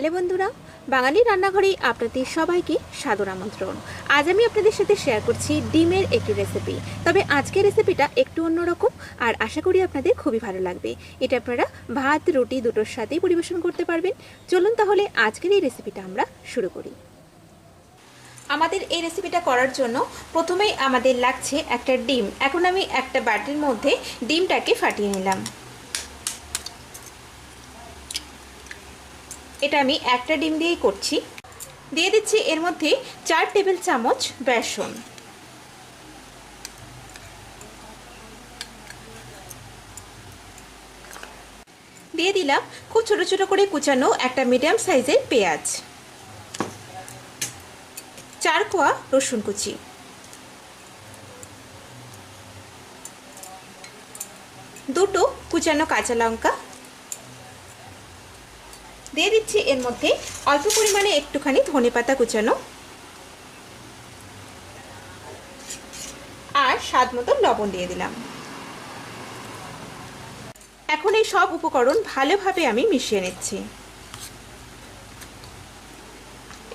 Hello বন্ধুরা, বাঙালি রান্নাঘরেই আপনাদের সবাইকে সাদর আমন্ত্রণ। আজ আমি আপনাদের সাথে শেয়ার করছি ডিমের একটি রেসিপি তবে আজকের রেসিপিটা একটু অন্যরকম আর আশা করি আপনাদের খুবই ভালো লাগবে। এটা আপনারা ভাত, রুটি দুটোর সাথেই পরিবেশন করতে পারবেন। চলুন তাহলে আজকের এই রেসিপিটা আমরা শুরু করি। আমাদের এই রেসিপিটা করার জন্য প্রথমেই আমাদের লাগছে একটা ডিম। এখন আমি একটা বাটির মধ্যে ডিমটাকে ফাটিয়ে নিলাম। এটা আমি একটা ডিম দিয়েই করছি। দিয়ে দিচ্ছি এর মধ্যে চার টেবিল চামচ বেসন। দিয়ে দিলাম খুব ছোট ছোট করে কুচানো একটা মিডিয়াম সাইজের পেঁয়াজ। চার কোয়া রসুন কুচি। দুটো কুচানো কাঁচা লঙ্কা। দিয়ে দিচ্ছি এর মধ্যে অল্প পরিমাণে একটুখানি ধনে পাতা কুচানো আর স্বাদ মতো লবণ দিয়ে দিলাম। এখন এই সব উপকরণ ভালোভাবে আমি মিশিয়ে নিচ্ছি।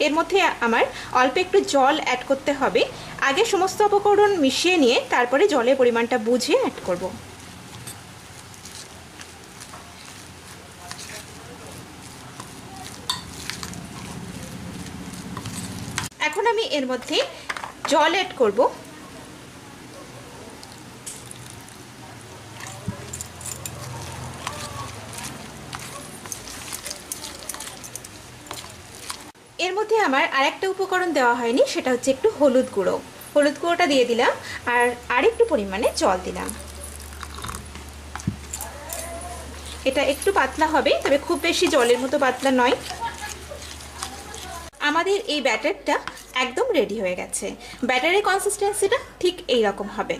এর মধ্যে আমার অল্প একটু জল অ্যাড করতে হবে। আগে সমস্ত উপকরণ মিশিয়ে নিয়ে তারপরে জলের পরিমাণটা বুঝে অ্যাড করব এখন আমি এর মধ্যে জল অ্যাড করব। এর মধ্যে আমার আরেকটা উপকরণ দেওয়া হয়নি, সেটা হচ্ছে একটু হলুদ গুঁড়ো। হলুদ গুঁড়োটা দিয়ে দিলাম, আর আরেকটু পরিমাণে জল দিলাম। এটা একটু পাতলা হবে, তবে খুব বেশি জলের মতো পাতলা নয়। আমাদের এই ব্যাটারটা একদম রেডি হয়ে গেছে। ব্যাটারের কনসিস্টেন্সিটা ঠিক এই রকম হবে।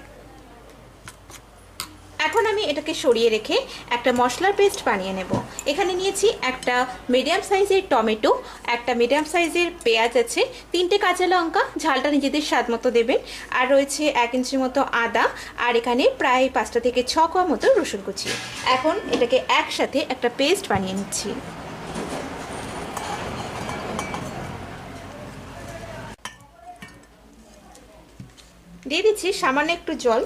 এখন আমি এটাকে সরিয়ে রেখে একটা মশলার পেস্ট বানিয়ে নেব। এখানে নিয়েছি একটা মিডিয়াম সাইজের টমেটো, একটা মিডিয়াম সাইজের পেঁয়াজ আছে, তিনটে কাঁচা লঙ্কা, ঝালটা নিজেদের স্বাদ মতো দেবেন, আর রয়েছে এক ইঞ্চির মতো আদা, আর এখানে প্রায় পাঁচটা থেকে ছ কোয়া মতো রসুন কুচি। এখন এটাকে একসাথে একটা পেস্ট বানিয়ে নিচ্ছি। দিয়ে দিচ্ছি সামান্য একটু জল।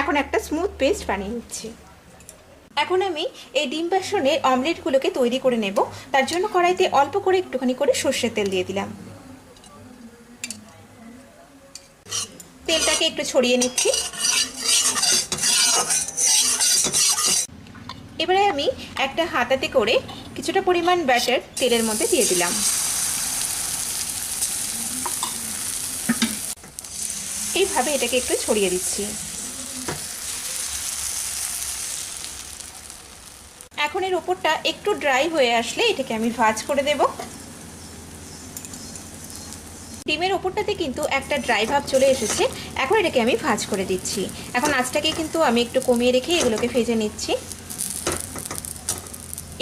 এখন একটা স্মুথ পেস্ট বানিয়ে নিচ্ছি। এখন আমি এই ডিম বেসনের অমলেটগুলোকে তৈরি করে নেব। তার জন্য কড়াইতে অল্প করে একটুখানি করে সর্ষের তেল দিয়ে দিলাম। তেলটাকে একটু ছড়িয়ে নিচ্ছি। এবারে আমি একটা হাতাতে করে কিছুটা পরিমাণ ব্যাটার তেলের মধ্যে দিয়ে দিলাম। এইভাবে এটাকে একটু ছড়িয়ে দিচ্ছি। এখন এর ওপরটা একটু ড্রাই হয়ে আসলে এটাকে আমি ভাজ করে দেব। ডিমের ওপরটাতে কিন্তু একটা ড্রাই ভাব চলে এসেছে। এখন এটাকে আমি ভাজ করে দিচ্ছি। এখন আঁচটাকে কিন্তু আমি একটু কমিয়ে রেখে এগুলোকে ভেজে নিচ্ছি।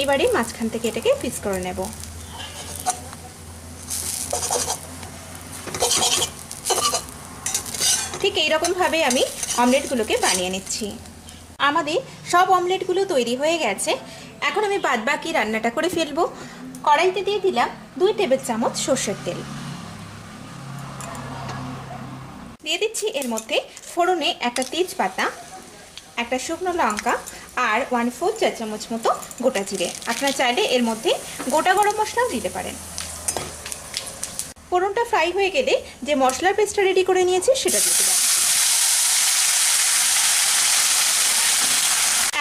এবারে মাঝখান থেকে এটাকে পিস করে নেব। এইরকমভাবে আমি অমলেটগুলোকে বানিয়ে নিচ্ছি। আমাদের সব অমলেটগুলো তৈরি হয়ে গেছে। এখন আমি বাদবাকি রান্নাটা করে ফেলব। কড়াইতে দিয়ে দিলাম দুই টেবিল চামচ সর্ষের তেল। দিয়ে দিচ্ছি এর মধ্যে ফোড়নে একটা তেজপাতা, একটা শুকনো লঙ্কা আর ওয়ান ফোর চা চামচ মতো গোটা জিরে। আপনারা চাইলে এর মধ্যে গোটা গরম মশলাও দিতে পারেন। ফোড়নটা ফ্রাই হয়ে গেলে যে মশলার পেস্টটা রেডি করে নিয়েছি সেটা দিয়ে দিলাম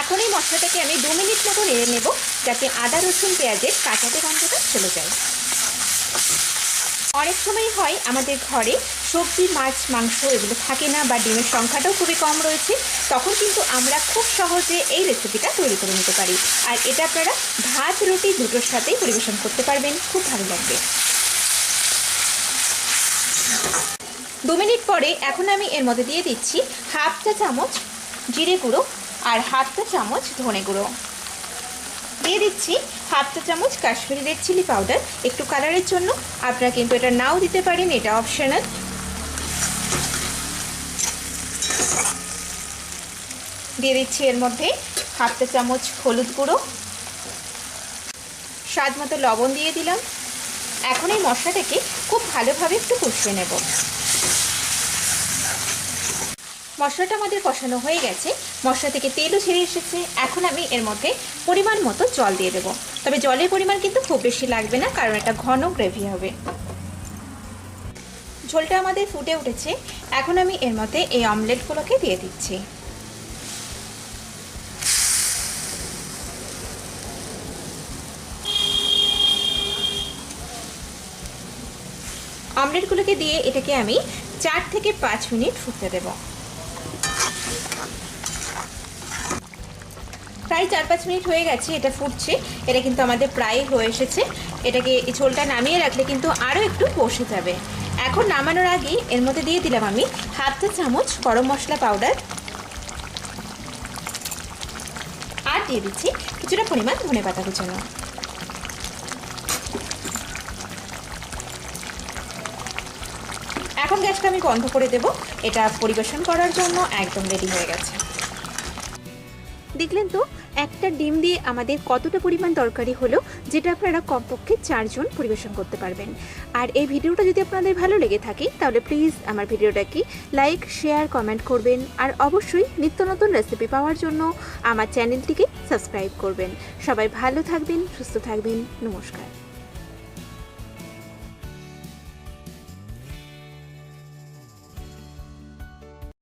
এখন এই মশলাটাকে আমি দু মিনিট মতো নেড়ে নেব, যাতে আদা, রসুন, পেঁয়াজের কাঁচাতে গন্ধটা চলে যায়। অনেক সময় হয় আমাদের ঘরে সবজি, মাছ, মাংস এগুলো থাকে না বা ডিমের সংখ্যাটাও খুবই কম রয়েছে, তখন কিন্তু আমরা খুব সহজে এই রেসিপিটা তৈরি করে নিতে পারি। আর এটা আপনারা ভাত, রুটি দুটোর সাথেই পরিবেশন করতে পারবেন, খুব ভালো লাগবে। দু মিনিট পরে এখন আমি এর মধ্যে দিয়ে দিচ্ছি হাফ চা চামচ জিরে গুঁড়ো আর হাফ চা চামচ ধনে গুঁড়ো। দিয়ে দিচ্ছি হাফ চা চামচ কাশ্মীরি রেড চিলি পাউডার একটু কালারের জন্য। আপনারা কিন্তু এটা নাও দিতে পারেন, এটা অপশনাল দিয়ে দিচ্ছি এর মধ্যে হাফ চা চামচ হলুদ গুঁড়ো। স্বাদ মতো লবণ দিয়ে দিলাম। এখন এই মশলাটাকে খুব ভালোভাবে একটু কষিয়ে নেব। মশলাটা আমাদের কষানো হয়ে গেছে। মশলা থেকে তেলও ছেড়ে এসেছে। এখন আমি এর মধ্যে পরিমাণ মতো জল দিয়ে দেবো। তবে জলের পরিমাণ কিন্তু খুব বেশি লাগবে না, কারণ এটা ঘন গ্রেভি হবে। ঝোলটা আমাদের ফুটে উঠেছে। এখন আমি এর মধ্যে এই অমলেটগুলোকে দিয়ে দিচ্ছি। অমলেটগুলোকে দিয়ে এটাকে আমি চার থেকে পাঁচ মিনিট ফুটতে দেব। প্রায় চার পাঁচ মিনিট হয়ে গেছে, এটা ফুটছে। এটা কিন্তু আমাদের প্রায় হয়ে এসেছে। এটাকে ঝোলটা নামিয়ে রাখলে কিন্তু আরও একটু বসে যাবে। এখন নামানোর আগে এর মধ্যে দিয়ে দিলাম আমি হাফ চা চামচ গরম মশলা পাউডার। আর দিয়ে দিচ্ছি কিছুটা পরিমাণ ধনে পাতা কুচানো। এখন গ্যাসটা আমি বন্ধ করে দেব। এটা পরিবেশন করার জন্য একদম রেডি হয়ে গেছে। দেখলেন তো? একটা ডিম দিয়ে আমাদের কতটা পরিমাণ দরকারি হলো, যেটা আপনারা কমপক্ষে চারজন পরিবেশন করতে পারবেন। আর এই ভিডিওটা যদি আপনাদের ভালো লেগে থাকে, তাহলে প্লিজ আমার ভিডিওটাকে লাইক শেয়ার কমেন্ট করবেন। আর অবশ্যই নিত্য নতুন রেসিপি পাওয়ার জন্য আমার চ্যানেলটিকে সাবস্ক্রাইব করবেন। সবাই ভালো থাকবেন, সুস্থ থাকবেন। নমস্কার।